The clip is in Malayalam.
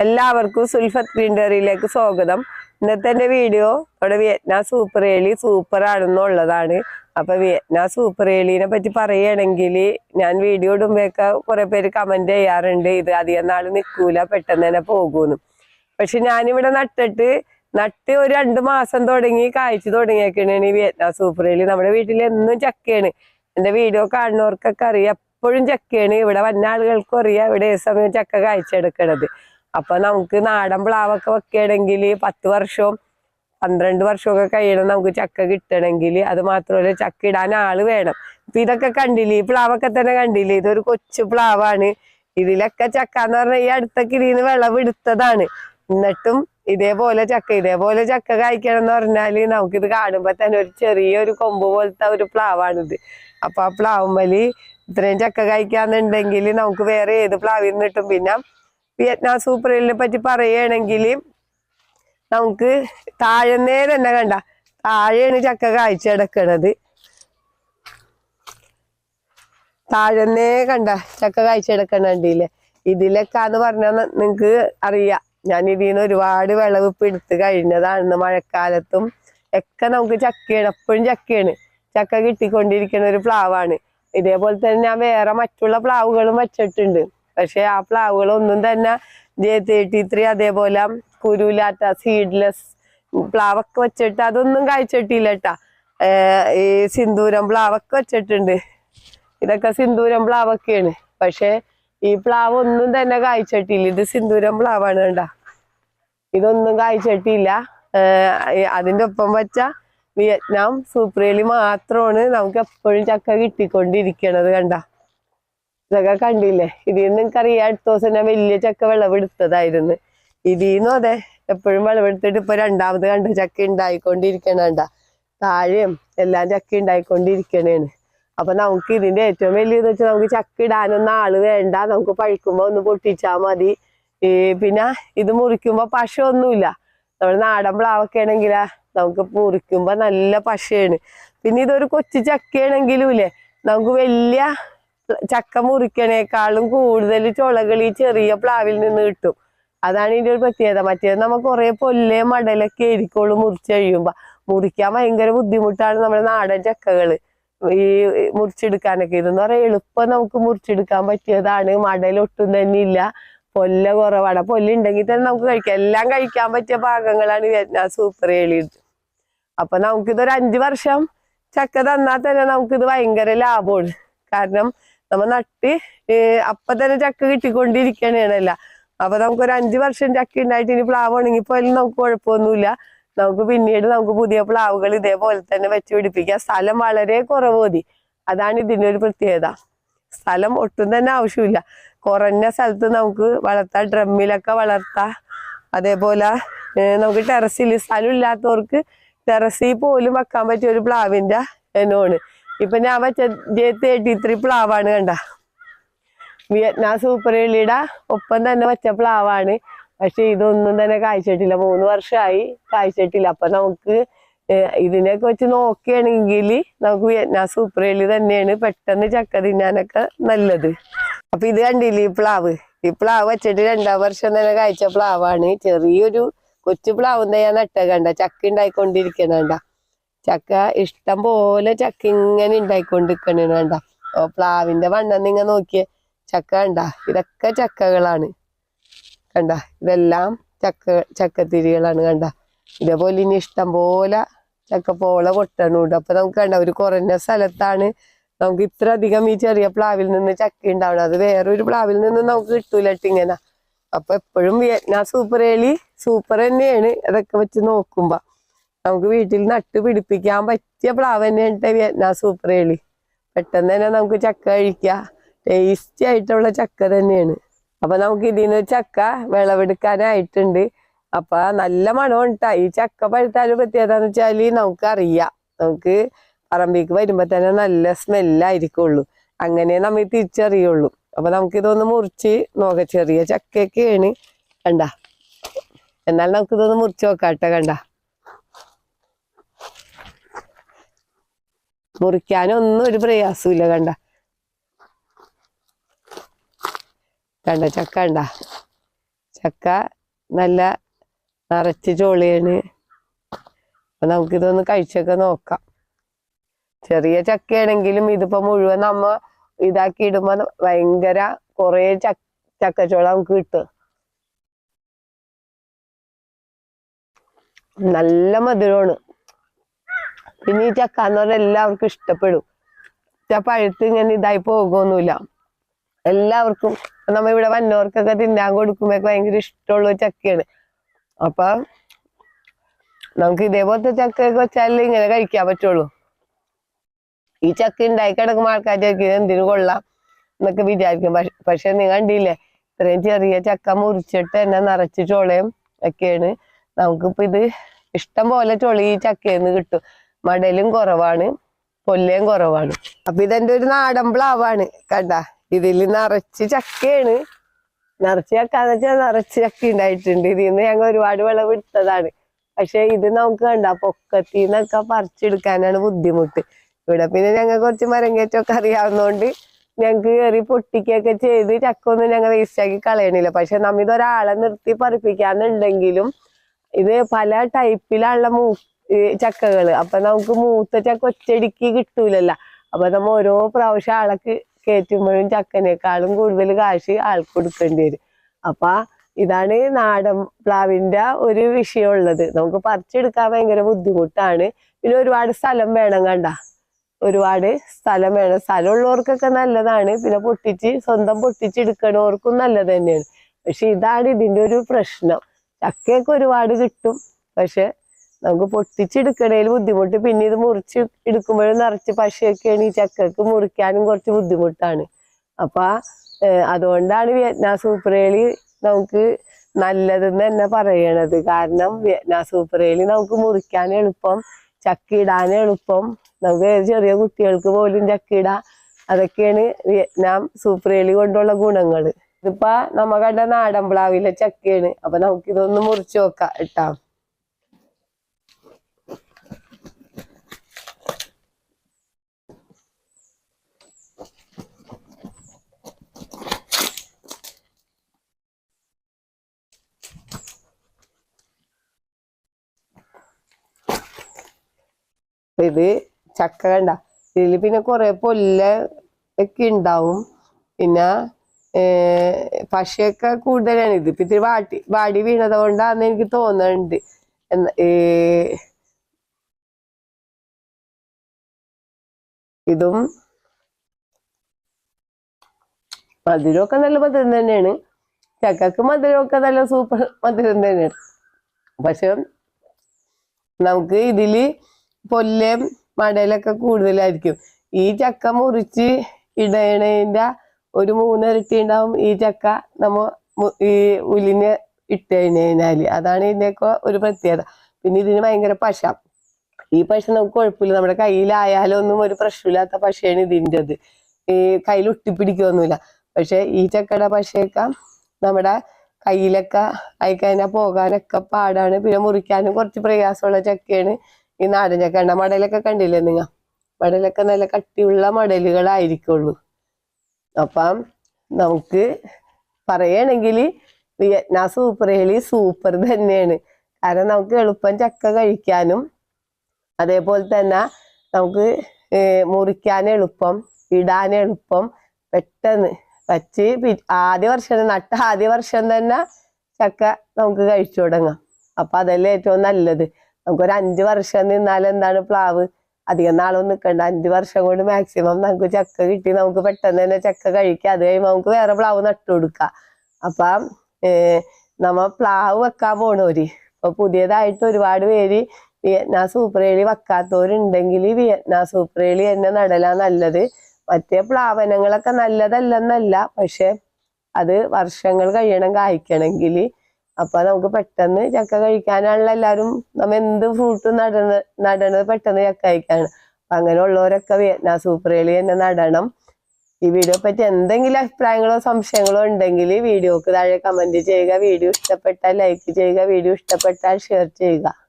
എല്ലാവർക്കും സുൽഫത്ത് ഗ്രീൻഡറിയിലേക്ക് സ്വാഗതം. ഇന്നത്തെ എന്റെ വീഡിയോ ഇവിടെ വിയറ്റ്നാം സൂപ്പർ ഏലി സൂപ്പർ ആണെന്നുള്ളതാണ് അപ്പൊ വിയറ്റ്നാം സൂപ്പർ ഏലിനെ പറ്റി പറയുകയാണെങ്കിൽ ഞാൻ വീഡിയോ ഇടുമ്പോഴൊക്കെ കുറെ പേര് കമന്റ് ചെയ്യാറുണ്ട്. ഇത് അധികം നാൾ നിൽക്കൂല പെട്ടെന്ന് തന്നെ പോകുമെന്ന് പക്ഷെ ഞാനിവിടെ നട്ടിട്ട് നട്ട് ഒരു രണ്ട് മാസം തുടങ്ങി കാഴ്ച തുടങ്ങിയൊക്കെയാണ് ഈ വിയറ്റ്നാം സൂപ്പർ ഏലി. നമ്മുടെ വീട്ടിൽ എന്നും ചക്കയാണ്. എന്റെ വീഡിയോ കാണുന്നവർക്കൊക്കെ അറിയാം. എപ്പോഴും ചക്കയാണ്. ഇവിടെ വന്ന ആളുകൾക്കും അറിയാം. ഇവിടെ ഏത് സമയം ചക്ക കായ്ച്ചെടുക്കണത് അപ്പൊ നമുക്ക് നാടൻ പ്ലാവൊക്കെ വെക്കുകയാണെങ്കിൽ പത്ത് വർഷവും പന്ത്രണ്ട് വർഷമൊക്കെ കഴിയണം നമുക്ക് ചക്ക കിട്ടണമെങ്കിൽ. അത് മാത്രമല്ല ചക്ക ഇടാൻ ആൾ വേണം. ഇപ്പൊ ഇതൊക്കെ കണ്ടില്ലേ? ഈ പ്ലാവൊക്കെ തന്നെ കണ്ടില്ലേ? ഇതൊരു കൊച്ചു പ്ലാവാണ്. ഇതിലൊക്കെ ചക്ക എന്ന് പറഞ്ഞാൽ ഈ അടുത്തൊക്കെ ഇതിന്ന് വിളവെടുത്തതാണ് എന്നിട്ടും ഇതേപോലെ ചക്ക ഇതേപോലെ ചക്ക കായ്ക്കണം എന്ന് പറഞ്ഞാൽ നമുക്കിത് കാണുമ്പോ തന്നെ ഒരു ചെറിയൊരു കൊമ്പ് പോലത്തെ ഒരു പ്ലാവാണിത്. അപ്പൊ ആ പ്ലാവുമ്പലി ഇത്രയും ചക്ക കായ്ക്കാന്നുണ്ടെങ്കിൽ നമുക്ക് വേറെ ഏത് പ്ലാവിൽ നിന്നിട്ടും പിന്നെ വിയറ്റ്നാം സൂപ്പറിനെ പറ്റി പറയുകയാണെങ്കിൽ നമുക്ക് താഴന്നേ തന്നെ കണ്ട താഴെയാണ് ചക്ക കാഴ്ച കിടക്കണത് താഴന്നേ കണ്ട ചക്ക കാഴ്ച കാഴ്ചയെടുക്കണ്ടില്ലേ ഇതിലൊക്കെന്ന് പറഞ്ഞാൽ നിങ്ങക്ക് അറിയാം. ഞാൻ ഇതിൽ നിന്ന് ഒരുപാട് വിളവിപ്പ് എടുത്ത് കഴിഞ്ഞതാണ് മഴക്കാലത്തും ഒക്കെ നമുക്ക് ചക്കയാണ് എപ്പോഴും ചക്കയാണ്. ചക്ക കിട്ടിക്കൊണ്ടിരിക്കുന്ന ഒരു പ്ലാവാണ്. ഇതേപോലെ തന്നെ ഞാൻ വേറെ മറ്റുള്ള പ്ലാവുകളും വെച്ചിട്ടുണ്ട്. പക്ഷെ ആ പ്ലാവുകളൊന്നും തന്നെ ജെ തേർട്ടി ത്രീ അതേപോലെ കുരുലാത്ത സീഡ്ലെസ് പ്ലാവൊക്കെ വെച്ചിട്ട് അതൊന്നും കഴിച്ചിട്ടില്ല കേട്ടാ ഈ സിന്ദൂരം പ്ലാവൊക്കെ വെച്ചിട്ടുണ്ട്. ഇതൊക്കെ സിന്ദൂരം പ്ലാവൊക്കെയാണ്. പക്ഷെ ഈ പ്ലാവ് ഒന്നും തന്നെ കായ്ച്ചിട്ടില്ല. ഇത് സിന്ദൂരം പ്ലാവാണ് കണ്ട. ഇതൊന്നും കായ്ച്ചിട്ടില്ല. ഏഹ് അതിന്റെ ഒപ്പം വെച്ച വിയറ്റ്നാം സൂപ്രേലി മാത്രമാണ് നമുക്ക് എപ്പോഴും ചക്ക കിട്ടിക്കൊണ്ടിരിക്കണത് കണ്ട. ഇതൊക്കെ കണ്ടില്ലേ? ഇതിൽ നിന്ന് നിങ്ങൾക്കറിയാം അടുത്ത ദിവസം ഞാൻ വലിയ ചക്ക വിളവെടുത്തതായിരുന്നു. ഇതിന്നും അതെ എപ്പോഴും വിളവെടുത്തിട്ട് ഇപ്പൊ രണ്ടാമത് കണ്ട ചക്ക ഉണ്ടായിക്കൊണ്ടിരിക്കണണ്ട താഴെയും എല്ലാം ചക്ക ഉണ്ടായിക്കൊണ്ടിരിക്കണേണ്. അപ്പൊ നമുക്ക് ഇതിന്റെ ഏറ്റവും വലിയതെന്ന് വെച്ചാൽ നമുക്ക് ചക്ക ഇടാനൊന്നും ആൾ വേണ്ട. നമുക്ക് പഴുക്കുമ്പോ ഒന്ന് പൊട്ടിച്ചാ മതി. പിന്നെ ഇത് മുറിക്കുമ്പോ പശ ഒന്നുമില്ല നമ്മുടെ നാടൻ പ്ലാവൊക്കെ ആണെങ്കിലാ നമുക്ക് മുറിക്കുമ്പോ നല്ല പശയാണ്. പിന്നെ ഇതൊരു കൊച്ചു ചക്കയാണെങ്കിലും ഇല്ലേ നമുക്ക് വലിയ ചക്ക മുറിക്കണേക്കാളും കൂടുതൽ ചുളകൾ ഈ ചെറിയ പ്ലാവിൽ നിന്ന് കിട്ടും. അതാണ് ഇതിന്റെ ഒരു പ്രത്യേകത. മറ്റേത് നമ്മൾ കുറെ പൊല്ലേ മടലൊക്കെ ആയിരിക്കുള്ളൂ മുറിച്ച് കഴിയുമ്പോ. മുറിക്കാൻ ഭയങ്കര ബുദ്ധിമുട്ടാണ് നമ്മുടെ നാടൻ ചക്കകൾ. ഈ മുറിച്ചെടുക്കാനൊക്കെ. ഇതെന്ന് പറയാൻ എളുപ്പം നമുക്ക് മുറിച്ചെടുക്കാൻ പറ്റിയതാണ്. മടലൊട്ടും തന്നെ ഇല്ല. പൊല്ല കുറവാണ്. പൊല്ലുണ്ടെങ്കിൽ തന്നെ നമുക്ക് കഴിക്കാം. എല്ലാം കഴിക്കാൻ പറ്റിയ ഭാഗങ്ങളാണ് വിയറ്റ്നാം സൂപ്പർ ഏളിയത് അപ്പൊ നമുക്കിതൊരു അഞ്ചു വർഷം ചക്ക തന്നാൽ തന്നെ നമുക്കിത് ഭയങ്കര ലാഭമാണ്. കാരണം നമ്മ നട്ട് അപ്പൊ തന്നെ ചക്ക കിട്ടിക്കൊണ്ടിരിക്കണേണല്ല അപ്പൊ നമുക്കൊരു അഞ്ചു വർഷം ചക്ക ഉണ്ടായിട്ട് ഇനി പ്ലാവ് ഉണങ്ങിപ്പോയാലും നമുക്ക് കുഴപ്പമൊന്നുമില്ല. നമുക്ക് പിന്നീട് നമുക്ക് പുതിയ പ്ലാവുകൾ ഇതേപോലെ തന്നെ വെച്ച് പിടിപ്പിക്കാം. സ്ഥലം വളരെ കുറവ് മതി. അതാണ് ഇതിന്റെ ഒരു പ്രത്യേകത. സ്ഥലം ഒട്ടും തന്നെ ആവശ്യമില്ല. കുറഞ്ഞ സ്ഥലത്ത് നമുക്ക് വളർത്താം. ഡ്രമ്മിലൊക്കെ വളർത്താം. അതേപോലെ നമുക്ക് ടെറസിൽ സ്ഥലം ഇല്ലാത്തവർക്ക് ടെറസിൽ പോലും വെക്കാൻ പറ്റിയ ഒരു പ്ലാവിന്റെ ഇനമാണ് ഇപ്പൊ ഞാൻ വെച്ച ജെ എയ്റ്റി ത്രീ പ്ലാവാണ് കണ്ട. വിയറ്റ്നാം സൂപ്പർ എളിയുടെ ഒപ്പം തന്നെ വെച്ച പ്ലാവാണ്. പക്ഷെ ഇതൊന്നും തന്നെ കായ്ച്ചിട്ടില്ല മൂന്ന് വർഷമായി കായ്ച്ചിട്ടില്ല അപ്പൊ നമുക്ക് ഇതിനൊക്കെ വെച്ച് നോക്കുകയാണെങ്കിൽ നമുക്ക് വിയറ്റ്നാം സൂപ്പർ എളി തന്നെയാണ് പെട്ടെന്ന് ചക്ക തിന്നാനൊക്കെ നല്ലത്. അപ്പൊ ഇത് കണ്ടില്ലേ ഈ പ്ലാവ്? ഈ പ്ലാവ് വെച്ചിട്ട് രണ്ടാം വർഷം തന്നെ കായ്ച്ച പ്ലാവാണ്. ചെറിയൊരു കൊച്ചു പ്ലാവും ഞാൻ നട്ട കണ്ട. ചക്ക ഉണ്ടായിക്കൊണ്ടിരിക്കണണ്ട ചക്ക ഇഷ്ടം പോലെ ചക്ക ഇങ്ങനെ ഉണ്ടായിക്കൊണ്ടിരിക്കണ കണ്ട? പ്ലാവിന്റെ വണ്ണം നിങ്ങ നോക്കിയ. ചക്ക കണ്ട? ഇതൊക്കെ ചക്കകളാണ്. കണ്ട? ഇതെല്ലാം ചക്ക ചക്കത്തിരികളാണ് കണ്ട? ഇതേപോലെ ഇനി ഇഷ്ടം പോലെ ചക്കപ്പോള പൊട്ടണുണ്ട്. അപ്പൊ നമുക്ക് കണ്ട ഒരു കുറഞ്ഞ സ്ഥലത്താണ് നമുക്ക് ഇത്ര അധികം ഈ ചെറിയ പ്ലാവിൽ നിന്ന് ചക്ക ഉണ്ടാവണം അത് വേറൊരു പ്ലാവിൽ നിന്ന് നമുക്ക് കിട്ടൂല ഇങ്ങനെ. അപ്പൊ എപ്പോഴും വിയറ്റ്നാം സൂപ്പർ ഏലി സൂപ്പർ തന്നെയാണ്. അതൊക്കെ വെച്ച് നോക്കുമ്പോ. നമുക്ക് വീട്ടിൽ നട്ട് പിടിപ്പിക്കാൻ പറ്റിയ പ്ലാവ് തന്നെയാണ് വിയറ്റ്നാം സൂപ്പർ കളി. പെട്ടെന്ന് തന്നെ നമുക്ക് ചക്ക കഴിക്കാം. ടേസ്റ്റി ആയിട്ടുള്ള ചക്ക തന്നെയാണ്. അപ്പൊ നമുക്ക് ഇതിന് ചക്ക വിളവെടുക്കാനായിട്ടുണ്ട്. അപ്പൊ നല്ല മണം ഉണ്ടാ. ഈ ചക്ക പഴുത്താൽ പ്രത്യേകത എന്ന് വെച്ചാൽ നമുക്ക് അറിയാം നമുക്ക് പറമ്പിക്ക് വരുമ്പോ തന്നെ നല്ല സ്മെല്ലായിരിക്കുള്ളൂ. അങ്ങനെ നമ്മൾ തിരിച്ചറിയുള്ളൂ. അപ്പൊ നമുക്ക് ഇതൊന്ന് മുറിച്ച് നോക്ക. ചെറിയ ചക്കയൊക്കെയാണ്. കണ്ട? എന്നാൽ നമുക്കിതൊന്ന് മുറിച്ച് നോക്കാട്ടെ കണ്ട? മുറിക്കാനൊന്നും ഒരു പ്രയാസമില്ല കണ്ട. കണ്ട ചക്ക കണ്ട. ചക്ക നല്ല നിറച്ച് ചോളിയാണ്. അപ്പൊ നമുക്കിതൊന്ന് കഴിച്ചൊക്കെ നോക്കാം. ചെറിയ ചക്കയാണെങ്കിലും ഇതിപ്പോ മുഴുവൻ നമ്മ ഇതാക്കി ഇടുമ്പോ ഭയങ്കര കൊറേ ചക്ക ചക്കച്ചോള നമുക്ക് കിട്ടും. നല്ല മധുരമാണ്. പിന്നെ ഈ ചക്ക എന്ന് പറഞ്ഞാൽ എല്ലാവർക്കും ഇഷ്ടപ്പെടും പഴുത്ത് ഇങ്ങനെ ഇതായി പോകുമൊന്നുമില്ല എല്ലാവർക്കും നമ്മ ഇവിടെ വന്നവർക്കൊക്കെ തിന്നാൻ കൊടുക്കുമ്പോ ഭയങ്കര ഇഷ്ടമുള്ള ചക്കയാണ്. അപ്പൊ നമുക്ക് ഇതേപോലത്തെ ചക്കയൊക്കെ വെച്ചാൽ ഇങ്ങനെ കഴിക്കാൻ പറ്റുള്ളൂ. ഈ ചക്ക ഉണ്ടായി കിടക്കുമ്പോൾ ആൾക്കാർ ചോദിക്കും എന്തിനു കൊള്ളാം എന്നൊക്കെ വിചാരിക്കും. പക്ഷെ പക്ഷെ നീ കണ്ടില്ലേ ഇത്രയും ചെറിയ ചക്ക മുറിച്ചിട്ട് തന്നെ നിറച്ച് ചോളയും ഒക്കെയാണ്. നമുക്കിപ്പോ ഇത് ഇഷ്ടം പോലെ ചൊളി ഈ നിന്ന് കിട്ടും. മടലും കുറവാണ് കൊല്ലയും കുറവാണ്. അപ്പൊ ഇതെന്റെ ഒരു നാടൻ പ്ലാവാണ് കണ്ട? ഇതിൽ നിറച്ച് ചക്കയാണ്. നിറച്ച് ചക്ക എന്ന് വെച്ചാൽ നിറച്ച് ചക്ക ഉണ്ടായിട്ടുണ്ട് ഇതിൽ നിന്ന് ഞങ്ങൾ ഒരുപാട് വിളവെടുത്തതാണ് പക്ഷെ ഇത് നമുക്ക് കണ്ട പൊക്കത്തിൽ നിന്നൊക്കെ പറിച്ചെടുക്കാനാണ് ബുദ്ധിമുട്ട്. ഇവിടെ പിന്നെ ഞങ്ങൾ കുറച്ച് മരം കയറ്റമൊക്കെ അറിയാവുന്നതുകൊണ്ട് ഞങ്ങൾക്ക് കയറി പൊട്ടിക്കുകയൊക്കെ ചെയ്ത് ചക്ക ഒന്നും ഞങ്ങൾ വേസ്റ്റ് ആക്കി കളയണില്ല. പക്ഷെ നമ്മ ഇതൊരാളെ നിർത്തി പറിപ്പിക്കാന്നുണ്ടെങ്കിലും ഇത് പല ടൈപ്പിലുള്ള മൂ ഈ ചക്കകൾ. അപ്പൊ നമുക്ക് മൂത്ത ചക്ക ഒറ്റയടിക്ക് കിട്ടൂലല്ല. അപ്പൊ നമ്മ ഓരോ പ്രാവശ്യം ആളൊക്കെ കയറ്റുമ്പോഴും ചക്കനേക്കാളും കൂടുതൽ കാശ് ആൾക്ക് കൊടുക്കേണ്ടി വരും. അപ്പൊ ഇതാണ് നാടൻ പ്ലാവിന്റെ ഒരു വിഷയമുള്ളത് നമുക്ക് പറിച്ചെടുക്കാൻ ഭയങ്കര ബുദ്ധിമുട്ടാണ്. പിന്നെ ഒരുപാട് സ്ഥലം വേണം കണ്ട? ഒരുപാട് സ്ഥലം വേണം. സ്ഥലമുള്ളവർക്കൊക്കെ നല്ലതാണ്. പിന്നെ പൊട്ടിച്ച് സ്വന്തം പൊട്ടിച്ചെടുക്കണവർക്കും നല്ലത് തന്നെയാണ്. പക്ഷെ ഇതാണ് ഇതിന്റെ ഒരു പ്രശ്നം. ചക്കയൊക്കെ ഒരുപാട് കിട്ടും. പക്ഷെ നമുക്ക് പൊട്ടിച്ചെടുക്കണേൽ ബുദ്ധിമുട്ട്. പിന്നെ ഇത് മുറിച്ച് എടുക്കുമ്പോഴും നിറച്ച് പശയൊക്കെയാണ് ഈ ചക്കക്ക് മുറിക്കാനും കുറച്ച് ബുദ്ധിമുട്ടാണ്. അപ്പൊ അതുകൊണ്ടാണ് വിയറ്റ്നാം സൂപ്പറേലി നമുക്ക് നല്ലതെന്ന് തന്നെ പറയണത്. കാരണം വിയറ്റ്നാം സൂപ്പറേലി നമുക്ക് മുറിക്കാൻ എളുപ്പം ചക്കിടാൻ എളുപ്പം. നമുക്ക് ചെറിയ കുട്ടികൾക്ക് പോലും ചക്ക ഇടാം അതൊക്കെയാണ് വിയറ്റ്നാം സൂപ്പറേലി കൊണ്ടുള്ള ഗുണങ്ങൾ ഇതിപ്പോ നമ്മ കണ്ട നാടൻ പ്ലാവിലെ ചക്കയാണ്. അപ്പൊ നമുക്കിതൊന്ന് മുറിച്ച് നോക്കാം ഇട്ടാ ഇത് ചക്ക കണ്ട. ഇതിൽ പിന്നെ കൊറേ പൊല്ല ഒക്കെ ഉണ്ടാവും. പിന്നെ പശയൊക്കെ കൂടുതലാണ്. ഇത് ഇപ്പൊ ഇത്തിരി വാട്ടി വാടി വീണത് കൊണ്ടാന്ന് എനിക്ക് തോന്നുന്നുണ്ട് എന്ന ഇതും മധുരമൊക്കെ നല്ല മധുരം തന്നെയാണ്. ചക്കക്ക് മധുരമൊക്കെ നല്ല സൂപ്പർ മധുരം തന്നെയാണ്. പക്ഷെ നമുക്ക് ഇതിൽ പൊല്ലേം മടലൊക്കെ കൂടുതലായിരിക്കും. ഈ ചക്ക മുറിച്ച് ഇടയണേന്റെ ഒരു മൂന്നിരട്ടി ഉണ്ടാവും ഈ ചക്ക നമ്മ ഈ ഉലിന് ഇട്ട് കഴിഞ്ഞാൽ അതാണ് ഇതിന്റെയൊക്കെ ഒരു പ്രത്യേകത. പിന്നെ ഇതിന് ഭയങ്കര പശ. ഈ പശ നമുക്ക് കുഴപ്പമില്ല നമ്മുടെ കയ്യിലായാലും ഒന്നും ഒരു പ്രശ്നമില്ലാത്ത പശയാണ് ഇതിന്റെത് ഈ കയ്യിൽ ഒട്ടിപ്പിടിക്കൊന്നുമില്ല. പക്ഷെ ഈ ചക്കയുടെ പശയൊക്കെ നമ്മുടെ കയ്യിലൊക്കെ അയക്കഴിഞ്ഞാൽ പോകാനൊക്കെ പാടാണ്. പിന്നെ മുറിക്കാനും കുറച്ച് പ്രയാസമുള്ള ചക്കയാണ്. ഈ ചക്ക മടലൊക്കെ കണ്ടില്ലേ നിങ്ങ മടലൊക്കെ നല്ല കട്ടിയുള്ള മടലുകളായിരിക്കുള്ളൂ. അപ്പം നമുക്ക് പറയണെങ്കിൽ വിയറ്റ്നാം സൂപ്പർ ഹെലി സൂപ്പർ തന്നെയാണ്. കാരണം നമുക്ക് എളുപ്പം ചക്ക കഴിക്കാനും അതേപോലെ തന്നെ നമുക്ക് മുറിക്കാൻ എളുപ്പം ഇടാൻ എളുപ്പം പെട്ടെന്ന് വച്ച് ആദ്യ വർഷം നട്ട ആദ്യ വർഷം തന്നെ ചക്ക നമുക്ക് കഴിച്ചു തുടങ്ങാം. അപ്പൊ അതല്ലേ ഏറ്റവും നല്ലത്. നമുക്കൊരു അഞ്ചു വർഷം നിന്നാൽ എന്താണ് പ്ലാവ്? അധികം നാളൊന്നും നിൽക്കണ്ട അഞ്ചു വർഷം കൊണ്ട് മാക്സിമം നമുക്ക് ചക്ക കിട്ടി. നമുക്ക് പെട്ടെന്ന് തന്നെ ചക്ക കഴിക്കാം. അത് കഴിയുമ്പോൾ നമുക്ക് വേറെ പ്ലാവ് നട്ടു കൊടുക്കാം. അപ്പം നമ്മ പ്ലാവ് വെക്കാൻ പോണോര്. ഇപ്പൊ പുതിയതായിട്ട് ഒരുപാട് പേര് വിയറ്റ്നാ സൂപ്പറേളി വെക്കാത്തവരുണ്ടെങ്കിൽ വിയറ്റ്നാ സൂപ്പറേളി തന്നെ നടലാ നല്ലത്. മറ്റേ പ്ലാവനങ്ങളൊക്കെ നല്ലതല്ലെന്നല്ല. പക്ഷെ അത് വർഷങ്ങൾ കഴിയണം കായ്ക്കണമെങ്കിൽ അപ്പൊ നമുക്ക് പെട്ടെന്ന് ചക്ക കഴിക്കാനാണല്ലോ എല്ലാരും നമ്മ എന്ത് ഫ്രൂട്ട് നടണ നടണത് പെട്ടെന്ന് ചക്ക കഴിക്കാണ് അപ്പൊ അങ്ങനെ അങ്ങനെയുള്ളവരൊക്കെ വിയറ്റ്നാം സൂപ്പറേളി തന്നെ നടണം. ഈ വീഡിയോ പറ്റി എന്തെങ്കിലും അഭിപ്രായങ്ങളോ സംശയങ്ങളോ ഉണ്ടെങ്കിൽ വീഡിയോക്ക് താഴെ കമന്റ് ചെയ്യുക. വീഡിയോ ഇഷ്ടപ്പെട്ടാൽ ലൈക്ക് ചെയ്യുക. വീഡിയോ ഇഷ്ടപ്പെട്ടാൽ ഷെയർ ചെയ്യുക.